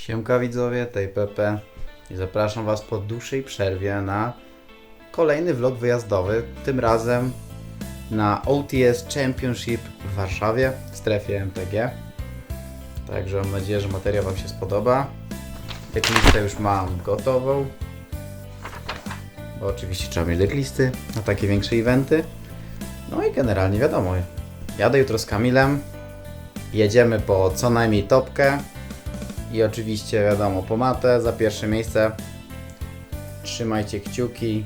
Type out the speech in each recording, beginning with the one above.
Siemka widzowie, tej Pepe i zapraszam Was po dłuższej przerwie na kolejny vlog wyjazdowy, tym razem na OTS Championship w Warszawie, w strefie MTG. Także mam nadzieję, że materiał Wam się spodoba. Decklistę już mam gotową, bo oczywiście trzeba mieć decklisty na takie większe eventy. No i generalnie wiadomo, jadę jutro z Kamilem, jedziemy po co najmniej topkę, i oczywiście wiadomo, pomatę za pierwsze miejsce. Trzymajcie kciuki.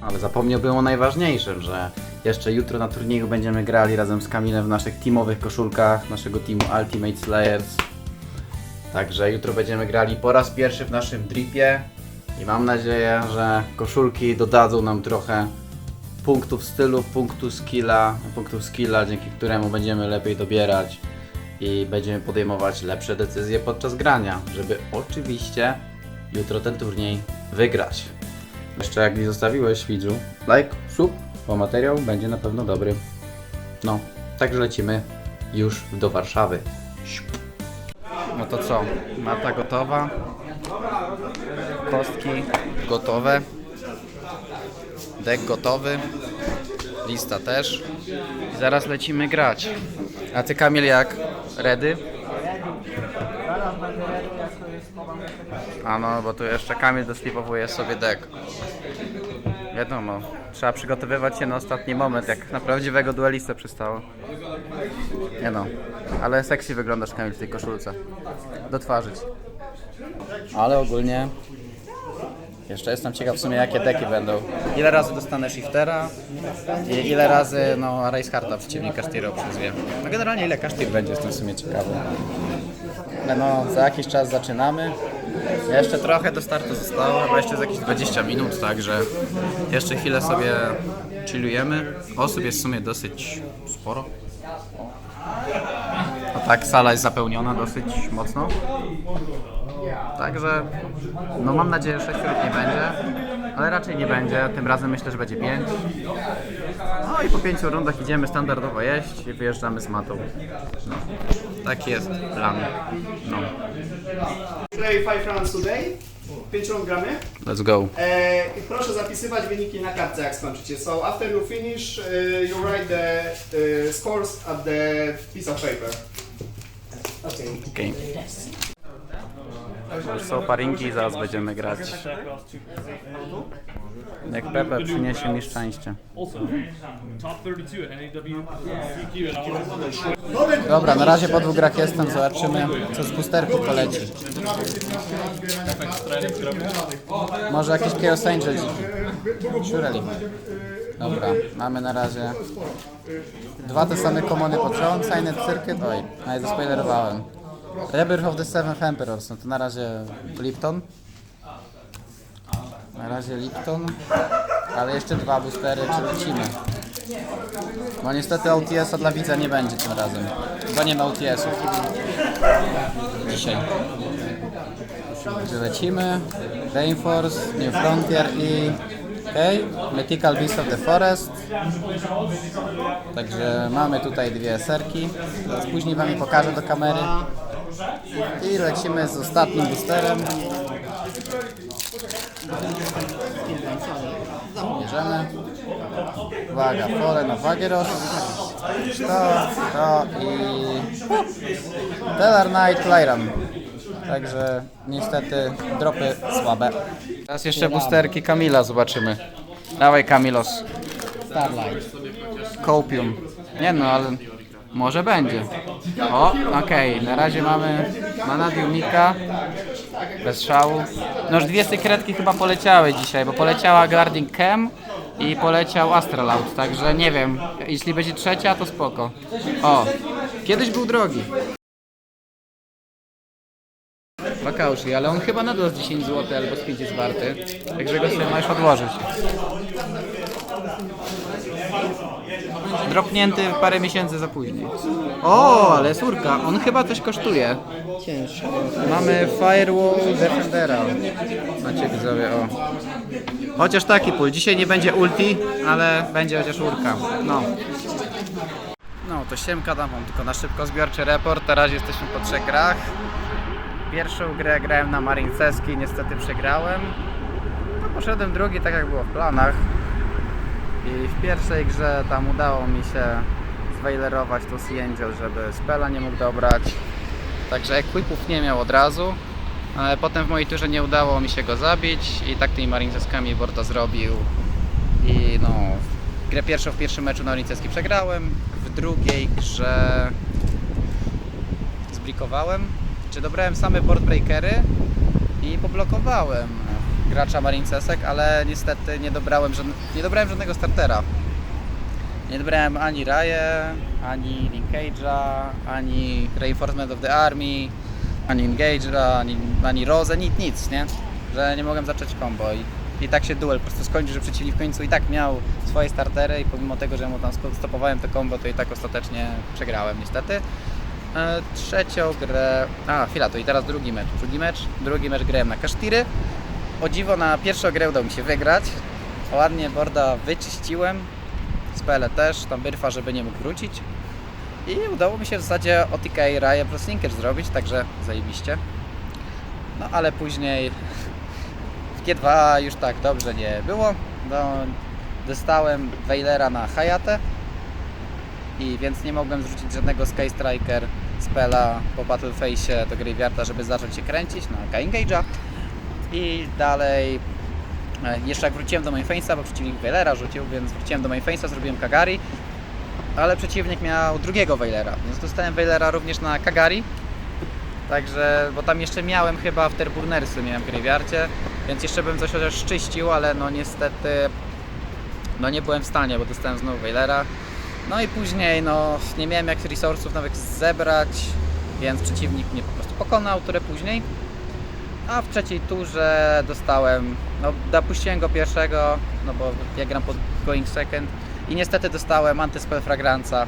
Ale zapomniałbym o najważniejszym, że jeszcze jutro na turnieju będziemy grali razem z Kamilem w naszych teamowych koszulkach naszego teamu Ultimate Slayers. Także jutro będziemy grali po raz pierwszy w naszym dripie i mam nadzieję, że koszulki dodadzą nam trochę punktów stylu, punktu skilla, punktów skilla, dzięki któremu będziemy lepiej dobierać i będziemy podejmować lepsze decyzje podczas grania, żeby oczywiście jutro ten turniej wygrać. Jeszcze jak nie zostawiłeś widzu, like, sub, bo materiał będzie na pewno dobry. No, także lecimy już do Warszawy. No to co, mata gotowa, kostki gotowe, deck gotowy, lista też i zaraz lecimy grać. A ty Kamil jak? Ready? A no, bo tu jeszcze Kamil doslipowuje sobie deck. Wiadomo, trzeba przygotowywać się na ostatni moment, jak na prawdziwego duelistę przystało. Nie no, ale sexy wyglądasz Kamil w tej koszulce. Do twarzy. ci. Ale ogólnie jeszcze jestem ciekaw w sumie jakie deki będą. Ile razy dostanę shiftera i ile razy no Race Harta przeciwnika Stiro przyzwie. No generalnie ile każdy będzie jestem w sumie ciekawy. Ale no za jakiś czas zaczynamy. Jeszcze trochę do startu zostało, chyba jeszcze z jakieś 20 minut, także jeszcze chwilę sobie chillujemy. Osób jest w sumie dosyć sporo. A tak sala jest zapełniona dosyć mocno. Także no mam nadzieję, że 6 nie będzie, ale raczej nie będzie. Tym razem myślę, że będzie 5. No i po 5 rundach idziemy standardowo jeść i wyjeżdżamy z matą. No, taki jest plan. No. Play 5 rounds today. 5 rund gramy. Let's go. E, i proszę zapisywać wyniki na kartce jak skończycie. So after you finish, uh, you write the uh, scores at the piece of paper. Okay. Okay. Już są paringi, zaraz będziemy grać. Jak Pepe przyniesie mi szczęście. Also, top 32 at NAWCQ and all Dobra, na razie po dwóch grach jestem, zobaczymy co z boosterku poleci. Może jakiś Chaos Angel. Surely. Dobra, mamy na razie dwa te same komony rząd, Signet Circuit, oj, nawet zaspoilerowałem. Rebirth of the Seventh Emperors, no to na razie Lipton. Na razie Lipton, ale jeszcze dwa boostery, czy lecimy? No niestety OTS-a dla widza nie będzie tym razem. Chyba nie ma OTS-ów. Dzisiaj. Także lecimy. Rainforce, New Frontier i... Okej, Mythical Beast of the Forest. Także mamy tutaj dwie serki. Później wam pokażę do kamery. I lecimy z ostatnim boosterem. Bierzemy. Uwaga, pole na Wageros. To, to i... Tellar Knight Lyran. Także niestety dropy słabe. Teraz jeszcze boosterki Kamila zobaczymy. Dawaj Kamilos. Starlight. Copium. Nie no, ale może będzie. O, okej, na razie mamy Manadium Mika. Bez szału. No już dwie sekretki chyba poleciały dzisiaj, bo poleciała Guarding Cam i poleciał Astral Out, także nie wiem, jeśli będzie trzecia to spoko. O, kiedyś był drogi. Bakaushi, ale on chyba nadal z 10 zł albo z 5 jest warty, także go sobie możesz odłożyć. Dropnięty parę miesięcy za później. O, ale surka, on chyba coś kosztuje. Ciężko. Mamy Firewall Defendera. Macie widzowie, o. Chociaż taki pól. Dzisiaj nie będzie ulti, ale będzie chociaż urka. No. No, to siemka dam wam tylko na szybko zbiorczy report. Teraz jesteśmy po trzech grach. Pierwszą grę grałem na Marinceski, niestety przegrałem. No, poszedłem drugi, tak jak było w planach. I w pierwszej grze tam udało mi się zwejlerować to Angel, żeby spela nie mógł dobrać. Także equipów nie miał od razu. Ale potem w mojej turze nie udało mi się go zabić i tak tymi Marinceskami Borda zrobił. I no, grę pierwszą w pierwszym meczu na Marinceski przegrałem. W drugiej grze zblikowałem, czy dobrałem same boardbreakery i poblokowałem gracza Marincesek, ale niestety nie dobrałem, nie dobrałem żadnego startera. Nie dobrałem ani Raje, ani Linkage'a, ani Reinforcement of the Army, ani Engage'a, ani, ani Rose, nic, nic, nie? Że nie mogłem zacząć combo i, i tak się duel po prostu skończył, że przeciwnik w końcu i tak miał swoje startery i pomimo tego, że mu tam sto- stopowałem to combo, to i tak ostatecznie przegrałem niestety. E, trzecią grę. A, chwila, to i teraz drugi mecz. Drugi mecz, drugi mecz grałem na Kasztiry. O dziwo na pierwszą grę udało mi się wygrać. Ładnie borda wyczyściłem. Spele też, tam byrfa, żeby nie mógł wrócić. I udało mi się w zasadzie OTK Raje plus Linkage zrobić, także zajebiście. No ale później w G2 już tak dobrze nie było. No, dostałem Weilera na Hayate i więc nie mogłem zrzucić żadnego Sky Striker spela po Battle Face do Graveyarda, żeby zacząć się kręcić na K-Engage'a i dalej e, jeszcze jak wróciłem do Mainface'a, bo przeciwnik Veilera rzucił, więc wróciłem do Mainface'a, zrobiłem Kagari ale przeciwnik miał drugiego Veilera, więc dostałem Veilera również na Kagari Także, bo tam jeszcze miałem chyba Afterburnersy miałem w Graveyardzie, więc jeszcze bym coś chociaż czyścił, ale no niestety no nie byłem w stanie, bo dostałem znowu Veilera. No i później no nie miałem jak resursów nawet zebrać, więc przeciwnik mnie po prostu pokonał turę później. A w trzeciej turze dostałem, no dopuściłem go pierwszego, no bo ja gram pod going second i niestety dostałem antyspell fragranca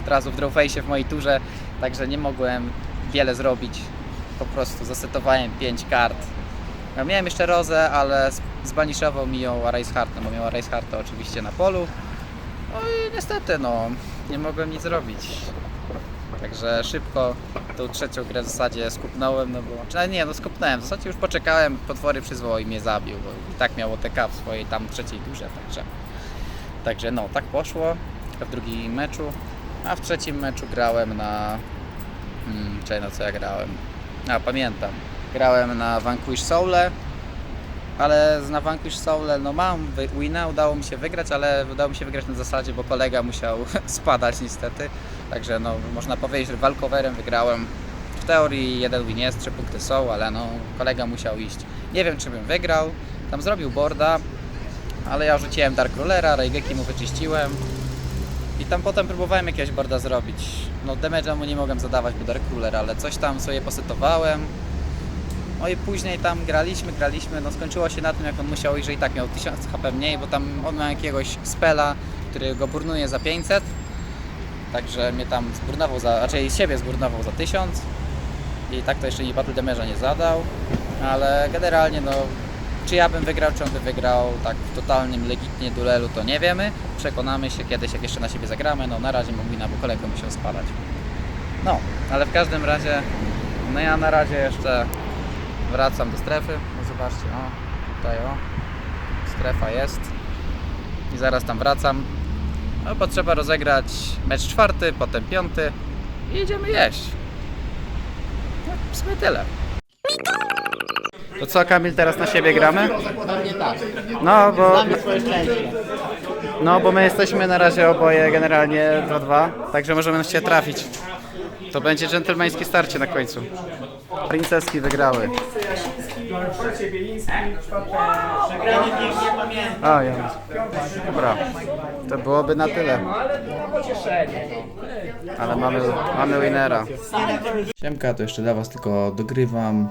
od razu w drawface'ie w mojej turze, także nie mogłem wiele zrobić. Po prostu zasetowałem 5 kart. Ja miałem jeszcze Rozę, ale zbaniszował mi ją Arise Heart, no bo miał Arise Hearta oczywiście na polu. No i niestety no, nie mogłem nic zrobić. Także szybko tą trzecią grę w zasadzie skupnąłem, no bo... Czy nie, no skupnąłem, w zasadzie już poczekałem, potwory przyzwoł i mnie zabił, bo i tak miał OTK w swojej tam trzeciej turze, także... Także no, tak poszło w drugim meczu, a w trzecim meczu grałem na... Hmm, czekaj, na co ja grałem? A, pamiętam. Grałem na Vanquish Soule, ale na Vanquish Soule no mam wina, udało mi się wygrać, ale udało mi się wygrać na zasadzie, bo kolega musiał spadać niestety. Także no można powiedzieć, że walkowerem wygrałem. W teorii jeden win jest, trzy punkty są, ale no kolega musiał iść. Nie wiem czy bym wygrał. Tam zrobił boarda, ale ja rzuciłem Dark Rulera, Raigeki mu wyczyściłem. I tam potem próbowałem jakiegoś boarda zrobić. No damage'a mu nie mogłem zadawać, bo Dark Ruler, ale coś tam sobie posytowałem. No i później tam graliśmy, graliśmy, no skończyło się na tym, jak on musiał że i tak miał 1000 HP mniej, bo tam on ma jakiegoś spela, który go burnuje za 500. Także mnie tam zburnował za, raczej siebie zburnował za 1000. I tak to jeszcze nie battle damage'a nie zadał. Ale generalnie no, czy ja bym wygrał, czy on by wygrał tak w totalnym, legitnie duelu, to nie wiemy. Przekonamy się kiedyś, jak jeszcze na siebie zagramy. No na razie mam wina, bo kolega musiał spadać. No, ale w każdym razie, no ja na razie jeszcze wracam do strefy. No zobaczcie, o, tutaj o, strefa jest. I zaraz tam wracam. No bo trzeba rozegrać mecz czwarty, potem piąty i idziemy jeść. No, w sumie tyle. To co Kamil, teraz na siebie gramy? Pewnie tak. No, bo, Znamy swoje szczęście. no, bo my jesteśmy na razie oboje generalnie 2-2, także możemy na siebie trafić. To będzie dżentelmeńskie starcie na końcu. Princeski wygrały. A, ja. Dobra, to byłoby na tyle. Ale mamy, mamy winera. Siemka, to jeszcze dla Was tylko dogrywam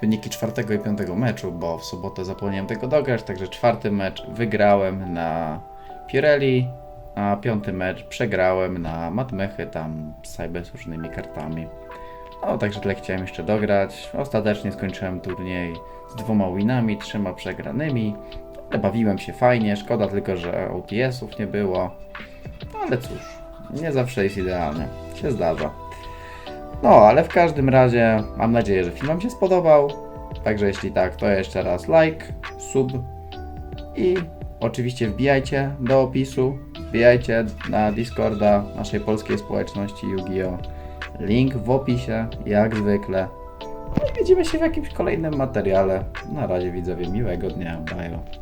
wyniki czwartego i piątego meczu, bo w sobotę zapomniałem tego dograć, także czwarty mecz wygrałem na Pirelli, a piąty mecz przegrałem na Matmechy, tam z różnymi kartami. No, także tyle chciałem jeszcze dograć. Ostatecznie skończyłem turniej z dwoma winami, trzema przegranymi. Ale bawiłem się fajnie, szkoda tylko, że OTS-ów nie było. No, ale cóż, nie zawsze jest idealnie. Się zdarza. No, ale w każdym razie mam nadzieję, że film Wam się spodobał. Także jeśli tak, to jeszcze raz like, sub i oczywiście wbijajcie do opisu, wbijajcie na Discorda naszej polskiej społeczności Yu-Gi-Oh! Link w opisie, jak zwykle. No i widzimy się w jakimś kolejnym materiale. Na razie widzowie, miłego dnia, bye.